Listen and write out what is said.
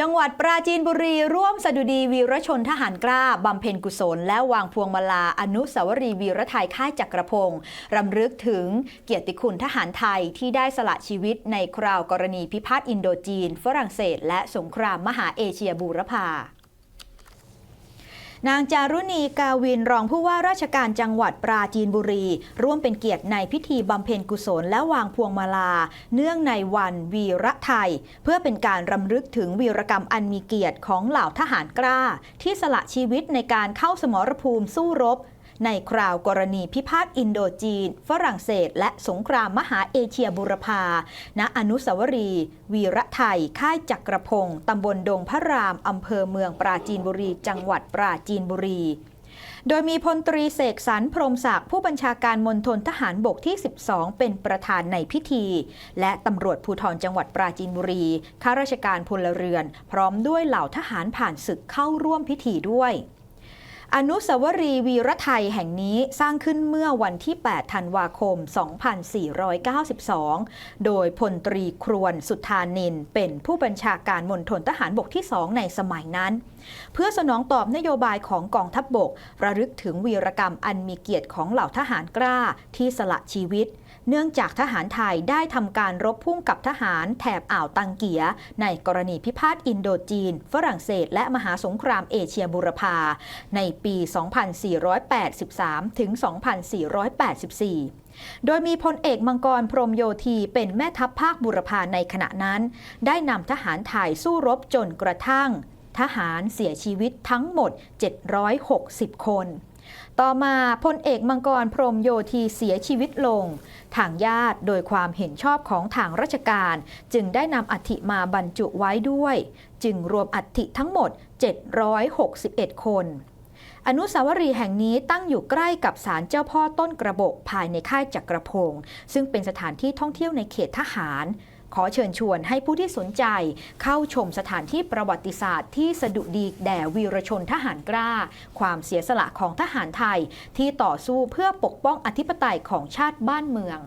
จังหวัดปราจีนบุรีร่วมสดุดีวีรชนทหารกล้า บำเพ็ญกุศล และวางพวงมาลาอนุสาวรีย์วีรไทยค่ายจักรพงศ์รำลึกถึงเกียรติคุณทหารไทยที่ได้สละชีวิตในคราวกรณีพิพาทอินโดจีน ฝรั่งเศส และสงครามมหาเอเชียบูรพา นางจารุณีกาวินรองผู้ว่าราชการจังหวัดปราจีนบุรี ร่วมเป็นเกียรติในพิธีบำเพ็ญกุศลและวางพวงมาลา เนื่องในวันวีระไทย เพื่อเป็นการรำลึกถึงวีรกรรมอันมีเกียรติของเหล่าทหารกล้า ที่สละชีวิตในการเข้าสมรภูมิสู้รบ ในคราวกรณีพิพาทอินโดจีน ฝรั่งเศส และสงครามมหาเอเชียบูรพา ณ อนุสาวรีย์วีระไทย ค่ายจักรพงศ์ตำบลดงพระราม อำเภอเมืองปราจีนบุรี จังหวัดปราจีนบุรีโดยมีพลตรีเสกสรรพรมศักดิ์ผู้บัญชาการมณฑลทหารบกที่ 12 เป็นประธานในพิธี และตำรวจภูธรจังหวัดปราจีนบุรี ข้าราชการพลเรือน พร้อมด้วยเหล่าทหารผ่านศึกเข้าร่วมพิธีด้วย อนุสาวรีย์วีรไทยแห่งนี้สร้างขึ้นเมื่อวันที่ 8 ธันวาคม 2492 โดยพลตรีครวนสุธานิน เป็นผู้บัญชาการมณฑลทหารบกที่2ในสมัยนั้น เพื่อสนองตอบนโยบายของกองทัพบบก ระลึกถึงวีรกรรมอันมีเกียรติของเหล่าทหารกล้าที่สละชีวิต เนื่องจากทหารไทยได้ทำการรบพุ่งกับทหารแถบอ่าวตังเกีย ในกรณีพิพาทอินโดจีน ฝรั่งเศส และมหาสงครามเอเชียบูรพาในปี 2483 ถึง 2484 โดยมีพลเอกมังกรพรมโยธีเป็นแม่ทัพภาคบุรพาในขณะนั้น ได้นำทหารไทยสู้รบจนกระทั่ง ทหารเสียชีวิตทั้งหมด 760 คนต่อมาพลเอกมังกรพรมโยธีเสียชีวิตลง ทางญาติโดยความเห็นชอบของทางราชการ จึงได้นำอัฐิมาบรรจุไว้ด้วย จึงรวมอัฐิทั้งหมด 761 คน อนุสาวรีย์แห่งนี้ตั้งอยู่ใกล้กับศาลเจ้าพ่อต้นกระบอกภายในค่ายจักรพงศ์ซึ่งเป็นสถานที่ท่องเที่ยวในเขตทหาร ขอเชิญชวนให้ผู้ที่สนใจ เข้าชมสถานที่ประวัติศาสตร์ที่สดุดีแด่วีรชนทหารกล้า ความเสียสละของทหารไทยที่ต่อสู้เพื่อปกป้องอธิปไตยของชาติบ้านเมือง